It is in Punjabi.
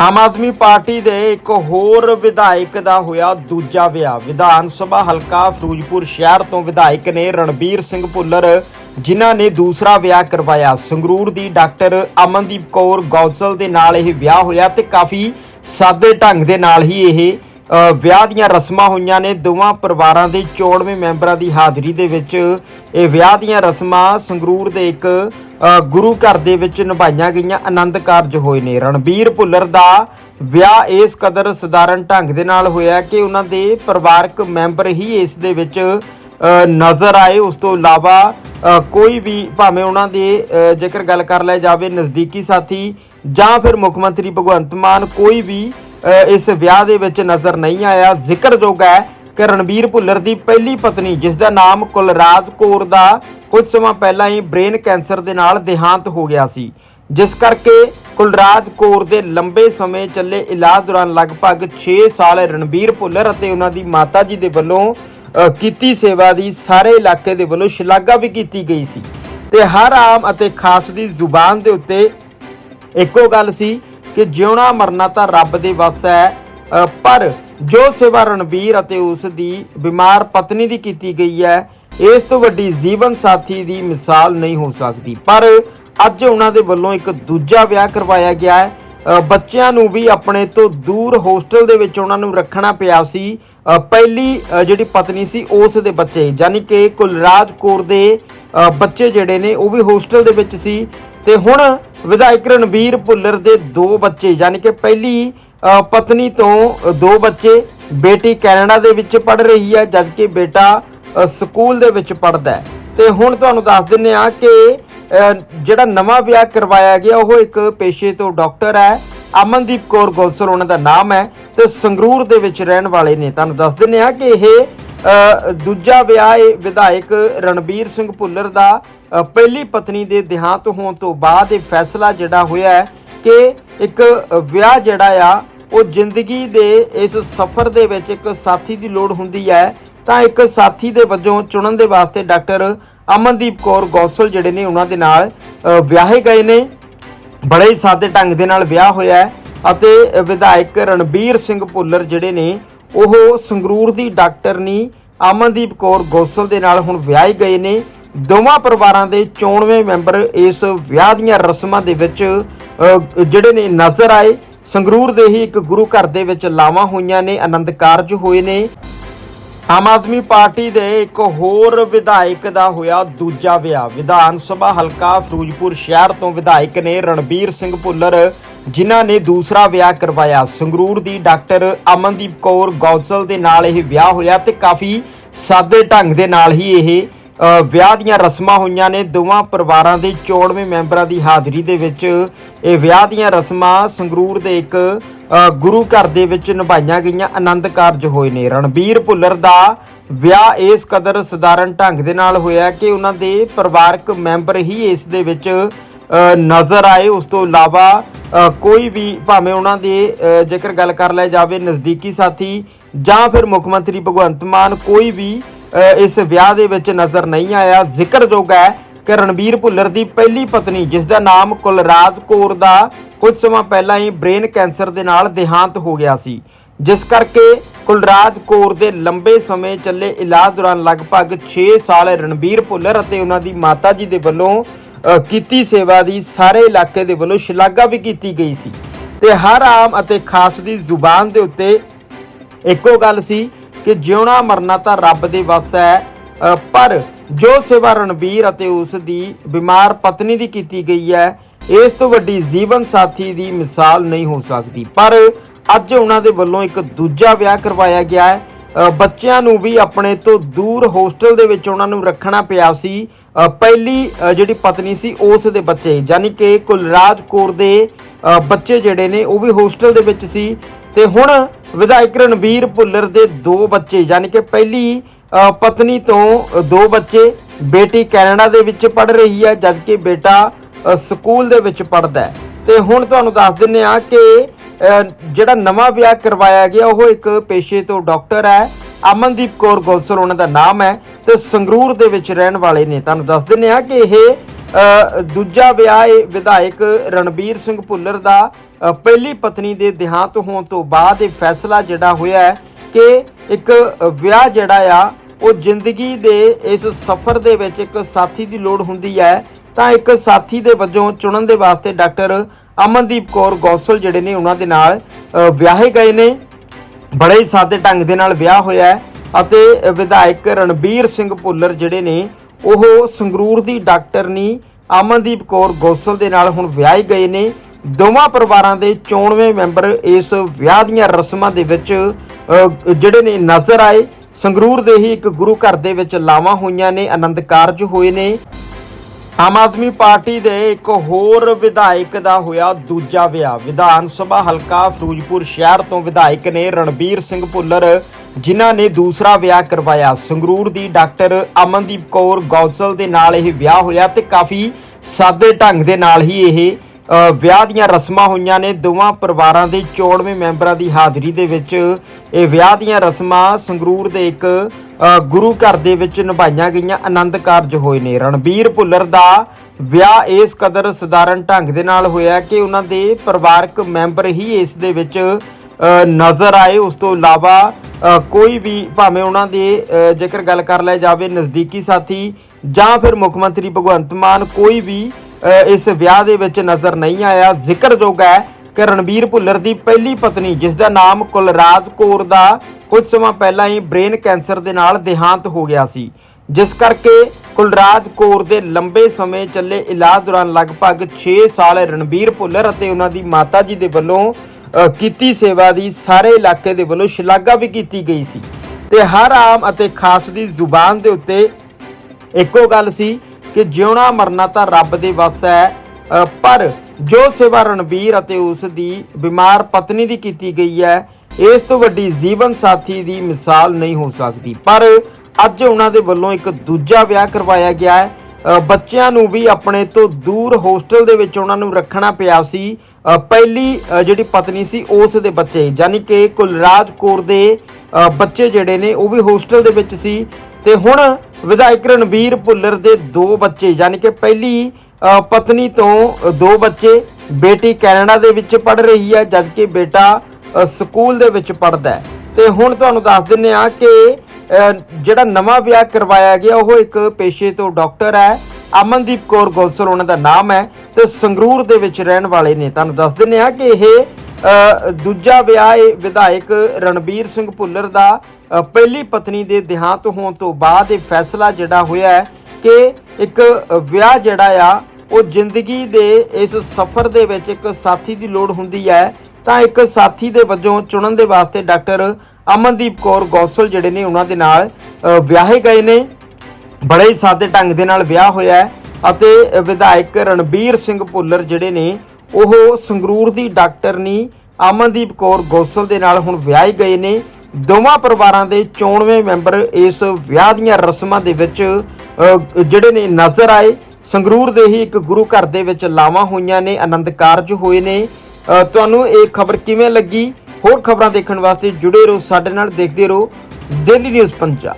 ਆਮ ਆਦਮੀ ਪਾਰਟੀ ਦੇ ਇੱਕ ਹੋਰ ਵਿਧਾਇਕ ਦਾ ਹੋਇਆ ਦੂਜਾ ਵਿਆਹ। ਵਿਧਾਨ ਸਭਾ ਹਲਕਾ ਫਿਰੋਜ਼ਪੁਰ ਸ਼ਹਿਰ ਤੋਂ ਵਿਧਾਇਕ ਨੇ ਰਣਬੀਰ ਸਿੰਘ ਭੁੱਲਰ, ਜਿਨ੍ਹਾਂ ਨੇ ਦੂਸਰਾ ਵਿਆਹ ਕਰਵਾਇਆ। ਸੰਗਰੂਰ ਦੀ ਡਾਕਟਰ ਅਮਨਦੀਪ ਕੌਰ ਗੌਸਲ ਦੇ ਨਾਲ ਇਹ ਵਿਆਹ ਹੋਇਆ ਤੇ ਕਾਫੀ ਸਾਦੇ ਢੰਗ ਦੇ ਨਾਲ ਹੀ ਇਹ ਵਿਆਹ ਦੀਆਂ ਰਸਮਾਂ ਹੋਈਆਂ ਨੇ। ਦੋਵਾਂ ਪਰਿਵਾਰਾਂ ਦੇ 94 ਮੈਂਬਰਾਂ ਦੀ ਹਾਜ਼ਰੀ ਦੇ ਵਿੱਚ ਇਹ ਵਿਆਹ ਦੀਆਂ ਰਸਮਾਂ ਸੰਗਰੂਰ ਦੇ ਇੱਕ ਗੁਰੂ ਘਰ ਦੇ ਵਿੱਚ ਨਿਭਾਈਆਂ ਗਈਆਂ। ਆਨੰਦ ਕਾਰਜ ਹੋਏ ਨੇ। ਰਣਬੀਰ ਭੁੱਲਰ ਦਾ ਵਿਆਹ ਇਸ ਕਦਰ ਸਧਾਰਨ ਢੰਗ ਦੇ ਨਾਲ ਹੋਇਆ ਕਿ ਉਹਨਾਂ ਦੇ ਪਰਿਵਾਰਕ ਮੈਂਬਰ ਹੀ ਇਸ ਦੇ ਵਿੱਚ ਨਜ਼ਰ ਆਏ। ਉਸ ਤੋਂ ਇਲਾਵਾ ਕੋਈ ਵੀ ਭਾਵੇਂ ਉਹਨਾਂ ਦੇ ਜੇਕਰ ਗੱਲ ਕਰ ਲਿਆ ਜਾਵੇ ਨਜ਼ਦੀਕੀ ਸਾਥੀ ਜਾਂ ਫਿਰ ਮੁੱਖ ਮੰਤਰੀ ਭਗਵੰਤ ਮਾਨ, ਕੋਈ ਵੀ ਇਸ ਵਿਆਹ ਦੇ ਵਿੱਚ ਨਜ਼ਰ ਨਹੀਂ ਆਇਆ। ਜ਼ਿਕਰਯੋਗ ਹੈ ਕਿ ਰਣਬੀਰ ਭੁੱਲਰ ਦੀ ਪਹਿਲੀ ਪਤਨੀ, ਜਿਸ ਦਾ ਨਾਮ ਕੁਲਰਾਜ ਕੌਰ ਦਾ ਕੁਝ ਸਮਾਂ ਪਹਿਲਾਂ ਹੀ ਬ੍ਰੇਨ ਕੈਂਸਰ ਦੇ ਨਾਲ ਦੇਹਾਂਤ ਹੋ ਗਿਆ ਸੀ, ਜਿਸ ਕਰਕੇ ਕੁਲਰਾਜ ਕੌਰ ਦੇ ਲੰਬੇ ਸਮੇਂ ਚੱਲੇ ਇਲਾਜ ਦੌਰਾਨ ਲਗਭਗ 6 ਸਾਲ ਰਣਬੀਰ ਭੁੱਲਰ ਅਤੇ ਉਹਨਾਂ ਦੀ ਮਾਤਾ ਜੀ ਦੇ ਵੱਲੋਂ ਕੀਤੀ ਸੇਵਾ ਦੀ ਸਾਰੇ ਇਲਾਕੇ ਦੇ ਵੱਲੋਂ ਸ਼ਲਾਘਾ ਵੀ ਕੀਤੀ ਗਈ ਸੀ। ਤੇ ਹਰ ਆਮ ਅਤੇ ਖਾਸ ਦੀ ਜ਼ੁਬਾਨ ਦੇ ਉੱਤੇ ਇੱਕੋ ਗੱਲ ਸੀ ਕਿ ਜਿਉਣਾ ਮਰਨਾ ਤਾਂ ਰੱਬ ਦੇ ਵੱਸ ਹੈ। ਪਰ ਜੋ ਸੇਵਾ ਰਣਬੀਰ ਅਤੇ ਉਸ ਦੀ ਬਿਮਾਰ ਪਤਨੀ ਦੀ ਕੀਤੀ ਗਈ ਹੈ, ਇਸ ਤੋਂ ਵੱਡੀ ਜੀਵਨ ਸਾਥੀ ਦੀ ਮਿਸਾਲ ਨਹੀਂ ਹੋ ਸਕਦੀ। ਪਰ ਅੱਜ ਉਹਨਾਂ ਦੇ ਵੱਲੋਂ ਇੱਕ ਦੂਜਾ ਵਿਆਹ ਕਰਵਾਇਆ ਗਿਆ ਹੈ। ਬੱਚਿਆਂ ਨੂੰ ਵੀ ਆਪਣੇ ਤੋਂ ਦੂਰ ਹੋਸਟਲ ਦੇ ਵਿੱਚ ਉਹਨਾਂ ਨੂੰ ਰੱਖਣਾ ਪਿਆ ਸੀ। ਪਹਿਲੀ ਜਿਹੜੀ ਪਤਨੀ ਸੀ, ਉਸ ਦੇ ਬੱਚੇ। ਯਾਨੀ ਕਿ ਕੁਲਰਾਜ ਕੌਰ ਦੇ ਬੱਚੇ ਜਿਹੜੇ ਨੇ, ਉਹ ਵੀ ਹੋਸਟਲ ਦੇ ਵਿੱਚ ਸੀ। ਤੇ ਹੁਣ ਵਿਧਾਇਕ ਰਣਬੀਰ ਭੁੱਲਰ ਦੇ ਦੋ ਬੱਚੇ, ਯਾਨੀ ਕਿ ਪਹਿਲੀ ਪਤਨੀ ਤੋਂ ਦੋ ਬੱਚੇ ਬੇਟੀ ਕੈਨੇਡਾ ਦੇ ਵਿੱਚ ਪੜ ਰਹੀ ਹੈ, ਜਦਕਿ ਬੇਟਾ ਸਕੂਲ ਦੇ ਵਿੱਚ ਪੜਦਾ ਹੈ। ਤੇ ਹੁਣ ਤੁਹਾਨੂੰ ਦੱਸ ਦਿੰਨੇ ਆ ਕਿ ਜਿਹੜਾ ਨਵਾਂ ਵਿਆਹ ਕਰਵਾਇਆ ਗਿਆ, ਉਹ ਇੱਕ ਪੇਸ਼ੇ ਤੋਂ ਡਾਕਟਰ ਹੈ, ਅਮਨਦੀਪ ਕੌਰ ਗੋਲਸਰ ਉਹਨਾਂ ਦਾ ਨਾਮ ਹੈ, ਤੇ ਸੰਗਰੂਰ ਦੇ ਵਿੱਚ ਰਹਿਣ ਵਾਲੇ ਨੇ। ਤੁਹਾਨੂੰ ਦੱਸ ਦਿੰਨੇ ਆ ਕਿ ਇਹ ਦੂਜਾ ਵਿਆਹ ਇਹ ਵਿਧਾਇਕ ਰਣਬੀਰ ਸਿੰਘ ਭੁੱਲਰ ਦਾ ਪਹਿਲੀ ਪਤਨੀ ਦੇ ਦੇਹਾਂਤ ਹੋਣ ਤੋਂ ਬਾਅਦ ਇਹ ਫੈਸਲਾ ਜਿਹੜਾ ਹੋਇਆ ਹੈ ਕਿ ਇੱਕ ਵਿਆਹ ਜਿਹੜਾ ਆ, ਉਹ ਜ਼ਿੰਦਗੀ ਦੇ ਇਸ ਸਫ਼ਰ ਦੇ ਵਿੱਚ ਇੱਕ ਸਾਥੀ ਦੀ ਲੋੜ ਹੁੰਦੀ ਹੈ। ਤਾਂ ਇੱਕ ਸਾਥੀ ਦੇ ਵਜੋਂ ਚੁਣਨ ਦੇ ਵਾਸਤੇ ਡਾਕਟਰ ਅਮਨਦੀਪ ਕੌਰ ਗੌਸਲ ਜਿਹੜੇ ਨੇ ਉਹਨਾਂ ਦੇ ਨਾਲ ਵਿਆਹੇ ਗਏ ਨੇ। ਬੜੇ ਹੀ ਸਾਦੇ ਢੰਗ ਦੇ ਨਾਲ ਵਿਆਹ ਹੋਇਆ ਹੈ ਅਤੇ ਵਿਧਾਇਕ ਰਣਬੀਰ ਸਿੰਘ ਭੁੱਲਰ ਜਿਹੜੇ ਨੇ ਉਹ ਸੰਗਰੂਰ ਦੀ ਡਾਕਟਰਨੀ ਅਮਨਦੀਪ ਕੌਰ ਗੋਸਲ ਦੇ ਨਾਲ ਹੁਣ ਵਿਆਹੇ ਗਏ ਨੇ। ਦੋਵਾਂ ਪਰਿਵਾਰਾਂ ਦੇ 94 ਮੈਂਬਰ ਇਸ ਵਿਆਹ ਦੀਆਂ ਰਸਮਾਂ ਦੇ ਵਿੱਚ ਜਿਹੜੇ ਨੇ ਨਜ਼ਰ ਆਏ। ਸੰਗਰੂਰ ਦੇ ਹੀ ਇੱਕ ਗੁਰੂ ਘਰ ਦੇ ਵਿੱਚ ਲਾਵਾਂ ਹੋਈਆਂ ਨੇ, ਆਨੰਦ ਕਾਰਜ ਹੋਏ ਨੇ। ਆਮ ਆਦਮੀ ਪਾਰਟੀ ਦੇ ਇੱਕ ਹੋਰ ਵਿਧਾਇਕ ਦਾ ਹੋਇਆ ਦੂਜਾ ਵਿਆਹ। ਵਿਧਾਨ ਸਭਾ ਹਲਕਾ ਫਿਰੋਜ਼ਪੁਰ ਸ਼ਹਿਰ ਤੋਂ ਵਿਧਾਇਕ ਨੇ ਰਣਬੀਰ ਸਿੰਘ ਭੁੱਲਰ ਜਿਨ੍ਹਾਂ ਨੇ ਦੂਸਰਾ ਵਿਆਹ ਕਰਵਾਇਆ। ਸੰਗਰੂਰ ਦੀ ਡਾਕਟਰ ਅਮਨਦੀਪ ਕੌਰ ਗੌਸਲ ਦੇ ਨਾਲ ਇਹ ਵਿਆਹ ਹੋਇਆ ਤੇ ਕਾਫੀ ਸਾਦੇ ਢੰਗ ਦੇ ਨਾਲ ਹੀ ਇਹ ਵਿਆਹ ਦੀਆਂ ਰਸਮਾਂ ਹੋਈਆਂ ਨੇ। ਦੋਵਾਂ ਪਰਿਵਾਰਾਂ ਦੇ 94 ਮੈਂਬਰਾਂ ਦੀ ਹਾਜ਼ਰੀ ਦੇ ਵਿੱਚ ਇਹ ਵਿਆਹ ਦੀਆਂ ਰਸਮਾਂ ਸੰਗਰੂਰ ਦੇ ਇੱਕ ਗੁਰੂ ਘਰ ਦੇ ਵਿੱਚ ਨਿਭਾਈਆਂ ਗਈਆਂ। ਆਨੰਦ ਕਾਰਜ ਹੋਏ ਨੇ। ਰਣਬੀਰ ਭੁੱਲਰ ਦਾ ਵਿਆਹ ਇਸ ਕਦਰ ਸਧਾਰਨ ਢੰਗ ਦੇ ਨਾਲ ਹੋਇਆ ਕਿ ਉਹਨਾਂ ਦੇ ਪਰਿਵਾਰਕ ਮੈਂਬਰ ਹੀ ਇਸ ਦੇ ਵਿੱਚ ਨਜ਼ਰ ਆਏ, ਉਸ ਤੋਂ ਇਲਾਵਾ ਕੋਈ ਵੀ ਭਾਵੇਂ ਉਹਨਾਂ ਦੇ ਜੇਕਰ ਗੱਲ ਕਰ ਲਿਆ ਜਾਵੇ ਨਜ਼ਦੀਕੀ ਸਾਥੀ ਜਾਂ ਫਿਰ ਮੁੱਖ ਮੰਤਰੀ ਭਗਵੰਤ ਮਾਨ, ਕੋਈ ਵੀ ਇਸ ਵਿਆਹ ਦੇ ਵਿੱਚ ਨਜ਼ਰ ਨਹੀਂ ਆਇਆ। ਜ਼ਿਕਰਯੋਗ ਹੈ ਕਿ ਰਣਬੀਰ ਭੁੱਲਰ ਦੀ ਪਹਿਲੀ ਪਤਨੀ, ਜਿਸ ਦਾ ਨਾਮ ਕੁਲਰਾਜ ਕੌਰ ਦਾ ਕੁਝ ਸਮਾਂ ਪਹਿਲਾਂ ਹੀ ਬ੍ਰੇਨ ਕੈਂਸਰ ਦੇ ਨਾਲ ਦੇਹਾਂਤ ਹੋ ਗਿਆ ਸੀ, ਜਿਸ ਕਰਕੇ ਕੁਲਰਾਜ ਕੌਰ ਦੇ ਲੰਬੇ ਸਮੇਂ ਚੱਲੇ ਇਲਾਜ ਦੌਰਾਨ ਲਗਭਗ 6 ਸਾਲ ਰਣਬੀਰ ਭੁੱਲਰ ਅਤੇ ਉਹਨਾਂ ਦੀ ਮਾਤਾ ਜੀ ਦੇ ਵੱਲੋਂ ਕੀਤੀ ਸੇਵਾ ਦੀ ਸਾਰੇ ਇਲਾਕੇ ਦੇ ਵੱਲੋਂ ਸ਼ਲਾਘਾ ਵੀ ਕੀਤੀ ਗਈ ਸੀ। ਤੇ ਹਰ ਆਮ ਅਤੇ ਖਾਸ ਦੀ ਜ਼ੁਬਾਨ ਦੇ ਉੱਤੇ ਇੱਕੋ ਗੱਲ ਸੀ ਕਿ ਜਿਉਣਾ ਮਰਨਾ ਤਾਂ ਰੱਬ ਦੇ ਵੱਸ ਹੈ ਪਰ ਜੋ ਸੇਵਾ ਰਣਬੀਰ ਅਤੇ ਉਸ ਦੀ ਬਿਮਾਰ ਪਤਨੀ ਦੀ ਕੀਤੀ ਗਈ ਹੈ, ਇਸ ਤੋਂ ਵੱਡੀ ਜੀਵਨ ਸਾਥੀ ਦੀ ਮਿਸਾਲ ਨਹੀਂ ਹੋ ਸਕਦੀ। ਪਰ ਅੱਜ ਉਹਨਾਂ ਦੇ ਵੱਲੋਂ ਇੱਕ ਦੂਜਾ ਵਿਆਹ ਕਰਵਾਇਆ ਗਿਆ ਹੈ ਬੱਚਿਆਂ ਨੂੰ ਵੀ ਆਪਣੇ ਤੋਂ ਦੂਰ ਹੋਸਟਲ ਦੇ ਵਿੱਚ ਉਹਨਾਂ ਨੂੰ ਰੱਖਣਾ ਪਿਆ ਸੀ। ਪਹਿਲੀ ਜਿਹੜੀ ਪਤਨੀ ਸੀ, ਉਸ ਦੇ ਬੱਚੇ। ਯਾਨੀ ਕਿ ਕੁਲਰਾਜ ਕੌਰ ਦੇ ਬੱਚੇ ਜਿਹੜੇ ਨੇ, ਉਹ ਵੀ ਹੋਸਟਲ ਦੇ ਵਿੱਚ ਸੀ। ਤੇ ਹੁਣ ਵਿਧਾਇਕ ਰਣਬੀਰ ਭੁੱਲਰ ਦੇ ਦੋ ਬੱਚੇ, ਯਾਨੀ ਕਿ ਪਹਿਲੀ ਪਤਨੀ ਤੋਂ ਦੋ ਬੱਚੇ ਬੇਟੀ ਕੈਨੇਡਾ ਦੇ ਵਿੱਚ ਪੜ ਰਹੀ ਹੈ, ਜਦਕਿ ਬੇਟਾ ਸਕੂਲ ਦੇ ਵਿੱਚ ਪੜਦਾ ਹੈ। ਤੇ ਹੁਣ ਤੁਹਾਨੂੰ ਦੱਸ ਦਿੰਨੇ ਆ ਕਿ ਜਿਹੜਾ ਨਵਾਂ ਵਿਆਹ ਕਰਵਾਇਆ ਗਿਆ, ਉਹ ਇੱਕ ਪੇਸ਼ੇ ਤੋਂ ਡਾਕਟਰ ਹੈ, ਅਮਨਦੀਪ ਕੌਰ ਗੋਲਸਰ ਉਹਨਾਂ ਦਾ ਨਾਮ ਹੈ ਤੇ ਸੰਗਰੂਰ ਦੇ ਵਿੱਚ ਰਹਿਣ ਵਾਲੇ ਨੇ। ਤੁਹਾਨੂੰ ਦੱਸ ਦਿੰਨੇ ਆ ਕਿ ਇਹ ਦੂਜਾ ਵਿਆਹ ਇਹ ਵਿਧਾਇਕ ਰਣਬੀਰ ਸਿੰਘ ਭੁੱਲਰ ਦਾ ਪਹਿਲੀ ਪਤਨੀ ਦੇ ਦੇਹਾਂਤ ਹੋਣ ਤੋਂ ਬਾਅਦ ਇਹ ਫੈਸਲਾ ਜਿਹੜਾ ਹੋਇਆ ਹੈ ਕਿ ਇੱਕ ਵਿਆਹ ਜਿਹੜਾ ਆ, ਉਹ ਜ਼ਿੰਦਗੀ ਦੇ ਇਸ ਸਫ਼ਰ ਦੇ ਵਿੱਚ ਇੱਕ ਸਾਥੀ ਦੀ ਲੋੜ ਹੁੰਦੀ ਹੈ ਤਾਂ ਇੱਕ ਸਾਥੀ ਦੇ ਵਜੋਂ ਚੁਣਨ ਦੇ ਵਾਸਤੇ ਡਾਕਟਰ ਅਮਨਦੀਪ ਕੌਰ ਗੌਸਲ ਜਿਹੜੇ ਨੇ ਉਹਨਾਂ ਦੇ ਨਾਲ ਵਿਆਹੇ ਗਏ ਨੇ। ਬੜੇ ਹੀ ਸਾਦੇ ਢੰਗ ਦੇ ਨਾਲ ਵਿਆਹ ਹੋਇਆ ਹੈ ਅਤੇ ਵਿਧਾਇਕ ਰਣਬੀਰ ਸਿੰਘ ਭੁੱਲਰ ਜਿਹੜੇ ਨੇ, ਉਹ ਸੰਗਰੂਰ ਦੀ ਡਾਕਟਰਨੀ ਅਮਨਦੀਪ ਕੌਰ ਗੋਸਲ ਦੇ ਨਾਲ ਹੁਣ ਵਿਆਹੇ ਗਏ ਨੇ। ਦੋਵਾਂ ਪਰਿਵਾਰਾਂ ਦੇ 94 ਮੈਂਬਰ ਇਸ ਵਿਆਹ ਦੀਆਂ ਰਸਮਾਂ ਦੇ ਵਿੱਚ ਜਿਹੜੇ ਨੇ ਨਜ਼ਰ ਆਏ। ਸੰਗਰੂਰ ਦੇ ਹੀ ਇੱਕ ਗੁਰੂ ਘਰ ਦੇ ਵਿੱਚ ਲਾਵਾਂ ਹੋਈਆਂ ਨੇ, ਆਨੰਦ ਕਾਰਜ ਹੋਏ ਨੇ। ਆਮ ਆਦਮੀ ਪਾਰਟੀ ਦੇ ਇੱਕ ਹੋਰ ਵਿਧਾਇਕ ਦਾ ਹੋਇਆ ਦੂਜਾ ਵਿਆਹ। ਵਿਧਾਨ ਸਭਾ ਹਲਕਾ ਫਿਰੋਜ਼ਪੁਰ ਸ਼ਹਿਰ ਤੋਂ ਵਿਧਾਇਕ ਨੇ ਰਣਬੀਰ ਸਿੰਘ ਭੁੱਲਰ, ਜਿਨ੍ਹਾਂ ਨੇ ਦੂਸਰਾ ਵਿਆਹ ਕਰਵਾਇਆ। ਸੰਗਰੂਰ ਦੀ ਡਾਕਟਰ ਅਮਨਦੀਪ ਕੌਰ ਗੌਸਲ ਦੇ ਨਾਲ ਇਹ ਵਿਆਹ ਹੋਇਆ ਤੇ ਕਾਫੀ ਸਾਦੇ ਢੰਗ ਦੇ ਨਾਲ ਹੀ ਇਹ ਵਿਆਹ ਦੀਆਂ ਰਸਮਾਂ ਹੋਈਆਂ ਨੇ। ਦੋਵਾਂ ਪਰਿਵਾਰਾਂ ਦੇ 94 ਮੈਂਬਰਾਂ ਦੀ ਹਾਜ਼ਰੀ ਦੇ ਵਿੱਚ ਇਹ ਵਿਆਹ ਦੀਆਂ ਰਸਮਾਂ ਸੰਗਰੂਰ ਦੇ ਇੱਕ ਗੁਰੂ ਘਰ ਦੇ ਵਿੱਚ ਨਿਭਾਈਆਂ ਗਈਆਂ। ਆਨੰਦ ਕਾਰਜ ਹੋਏ ਨੇ। ਰਣਬੀਰ ਭੁੱਲਰ ਦਾ ਵਿਆਹ ਇਸ ਕਦਰ ਸਧਾਰਨ ਢੰਗ ਦੇ ਨਾਲ ਹੋਇਆ ਕਿ ਉਹਨਾਂ ਦੇ ਪਰਿਵਾਰਕ ਮੈਂਬਰ ਹੀ ਇਸ ਦੇ ਵਿੱਚ ਨਜ਼ਰ ਆਏ। ਉਸ ਤੋਂ ਇਲਾਵਾ ਕੋਈ ਵੀ ਭਾਵੇਂ ਉਹਨਾਂ ਦੇ ਜੇਕਰ ਗੱਲ ਕਰ ਲਿਆ ਜਾਵੇ ਨਜ਼ਦੀਕੀ ਸਾਥੀ ਜਾਂ ਫਿਰ ਮੁੱਖ ਮੰਤਰੀ ਭਗਵੰਤ ਮਾਨ, ਕੋਈ ਵੀ ਇਸ ਵਿਆਹ ਦੇ ਵਿੱਚ ਨਜ਼ਰ ਨਹੀਂ ਆਇਆ। ਜ਼ਿਕਰਯੋਗ ਹੈ ਕਿ ਰਣਬੀਰ ਭੁੱਲਰ ਦੀ ਪਹਿਲੀ ਪਤਨੀ, ਜਿਸ ਦਾ ਨਾਮ ਕੁਲਰਾਜ ਕੌਰ ਦਾ ਕੁਝ ਸਮਾਂ ਪਹਿਲਾਂ ਹੀ ਬ੍ਰੇਨ ਕੈਂਸਰ ਦੇ ਨਾਲ ਦੇਹਾਂਤ ਹੋ ਗਿਆ ਸੀ, ਜਿਸ ਕਰਕੇ ਕੁਲਰਾਜ ਕੌਰ ਦੇ ਲੰਬੇ ਸਮੇਂ ਚੱਲੇ ਇਲਾਜ ਦੌਰਾਨ ਲਗਭਗ 6 ਸਾਲ ਰਣਬੀਰ ਭੁੱਲਰ ਅਤੇ ਉਹਨਾਂ ਦੀ ਮਾਤਾ ਜੀ ਦੇ ਵੱਲੋਂ ਕੀਤੀ ਸੇਵਾ ਦੀ ਸਾਰੇ ਇਲਾਕੇ ਦੇ ਵੱਲੋਂ ਸ਼ਲਾਘਾ ਵੀ ਕੀਤੀ ਗਈ ਸੀ। ਤੇ ਹਰ ਆਮ ਅਤੇ ਖਾਸ ਦੀ ਜ਼ੁਬਾਨ ਦੇ ਉੱਤੇ ਇੱਕੋ ਗੱਲ ਸੀ ਕਿ ਜਿਉਣਾ ਮਰਨਾ ਤਾਂ ਰੱਬ ਦੇ ਵੱਸ ਹੈ। ਪਰ ਜੋ ਸੇਵਾ ਰਣਬੀਰ ਅਤੇ ਉਸ ਦੀ ਬਿਮਾਰ ਪਤਨੀ ਦੀ ਕੀਤੀ ਗਈ ਹੈ, ਇਸ ਤੋਂ ਵੱਡੀ ਜੀਵਨ ਸਾਥੀ ਦੀ ਮਿਸਾਲ ਨਹੀਂ ਹੋ ਸਕਦੀ। ਪਰ ਅੱਜ ਉਹਨਾਂ ਦੇ ਵੱਲੋਂ ਇੱਕ ਦੂਜਾ ਵਿਆਹ ਕਰਵਾਇਆ ਗਿਆ ਹੈ। ਬੱਚਿਆਂ ਨੂੰ ਵੀ ਆਪਣੇ ਤੋਂ ਦੂਰ ਹੋਸਟਲ ਦੇ ਵਿੱਚ ਉਹਨਾਂ ਨੂੰ ਰੱਖਣਾ ਪਿਆ ਸੀ। ਪਹਿਲੀ ਜਿਹੜੀ ਪਤਨੀ ਸੀ, ਉਸ ਦੇ ਬੱਚੇ। ਯਾਨੀ ਕਿ ਕੁਲਰਾਜ ਕੌਰ ਦੇ ਬੱਚੇ ਜਿਹੜੇ ਨੇ, ਉਹ ਵੀ ਹੋਸਟਲ ਦੇ ਵਿੱਚ ਸੀ। ਤੇ ਹੁਣ ਵਿਧਾਇਕ ਰਣਬੀਰ ਭੁੱਲਰ ਦੇ ਦੋ ਬੱਚੇ, ਯਾਨੀ ਕਿ ਪਹਿਲੀ ਪਤਨੀ ਤੋਂ ਦੋ ਬੱਚੇ ਬੇਟੀ ਕੈਨੇਡਾ ਦੇ ਵਿੱਚ ਪੜ ਰਹੀ ਹੈ, ਜਦਕਿ ਬੇਟਾ ਸਕੂਲ ਦੇ ਵਿੱਚ ਪੜਦਾ ਹੈ। ਤੇ ਹੁਣ ਤੁਹਾਨੂੰ ਦੱਸ ਦਿੰਨੇ ਆ ਕਿ ਜਿਹੜਾ ਨਵਾਂ ਵਿਆਹ ਕਰਵਾਇਆ ਗਿਆ, ਉਹ ਇੱਕ ਪੇਸ਼ੇ ਤੋਂ ਡਾਕਟਰ ਹੈ, ਅਮਨਦੀਪ ਕੌਰ ਗੋਲਸਰ, ਉਹਨਾਂ ਦਾ ਨਾਮ ਹੈ, ਤੇ ਸੰਗਰੂਰ ਦੇ ਵਿੱਚ ਰਹਿਣ ਵਾਲੇ ਨੇ। ਤੁਹਾਨੂੰ ਦੱਸ ਦਿੰਨੇ ਆ ਕਿ ਇਹ ਦੂਜਾ ਵਿਆਹ ਇਹ ਵਿਧਾਇਕ ਰਣਬੀਰ ਸਿੰਘ ਭੁੱਲਰ ਦਾ ਪਹਿਲੀ ਪਤਨੀ ਦੇ ਦੇਹਾਂਤ ਹੋਣ ਤੋਂ ਬਾਅਦ ਇਹ ਫੈਸਲਾ ਜਿਹੜਾ ਹੋਇਆ ਹੈ ਕਿ ਇੱਕ ਵਿਆਹ ਜਿਹੜਾ ਆ, ਉਹ ਜ਼ਿੰਦਗੀ ਦੇ ਇਸ ਸਫ਼ਰ ਦੇ ਵਿੱਚ ਇੱਕ ਸਾਥੀ ਦੀ ਲੋੜ ਹੁੰਦੀ ਹੈ। ਤਾਂ ਇੱਕ ਸਾਥੀ ਦੇ ਵਜੋਂ ਚੁਣਨ ਦੇ ਵਾਸਤੇ ਡਾਕਟਰ ਅਮਨਦੀਪ ਕੌਰ ਗੌਸਲ ਜਿਹੜੇ ਨੇ ਉਹਨਾਂ ਦੇ ਨਾਲ ਵਿਆਹੇ ਗਏ ਨੇ। ਬੜੇ ਹੀ ਸਾਦੇ ਢੰਗ ਦੇ ਨਾਲ ਵਿਆਹ ਹੋਇਆ ਹੈ ਅਤੇ ਵਿਧਾਇਕ ਰਣਬੀਰ ਸਿੰਘ ਭੁੱਲਰ ਜਿਹੜੇ ਨੇ ਉਹ ਸੰਗਰੂਰ ਦੀ ਡਾਕਟਰਨੀ ਅਮਨਦੀਪ ਕੌਰ ਗੋਸਲ ਦੇ ਨਾਲ ਹੁਣ ਵਿਆਹੇ ਗਏ ਨੇ। ਦੋਵਾਂ ਪਰਿਵਾਰਾਂ ਦੇ 94 ਮੈਂਬਰ ਇਸ ਵਿਆਹ ਦੀਆਂ ਰਸਮਾਂ ਦੇ ਵਿੱਚ ਜਿਹੜੇ ਨੇ ਨਜ਼ਰ ਆਏ। ਸੰਗਰੂਰ ਦੇ ਹੀ ਇੱਕ ਗੁਰੂ ਘਰ ਦੇ ਵਿੱਚ ਲਾਵਾਂ ਹੋਈਆਂ ਨੇ, ਆਨੰਦ ਕਾਰਜ ਹੋਏ ਨੇ। ਤੁਹਾਨੂੰ ਇਹ ਖਬਰ ਕਿਵੇਂ ਲੱਗੀ? ਹੋਰ ਖਬਰਾਂ ਦੇਖਣ ਵਾਸਤੇ ਜੁੜੇ ਰਹੋ ਸਾਡੇ ਨਾਲ, ਦੇਖਦੇ ਰਹੋ। Daily news Punjab.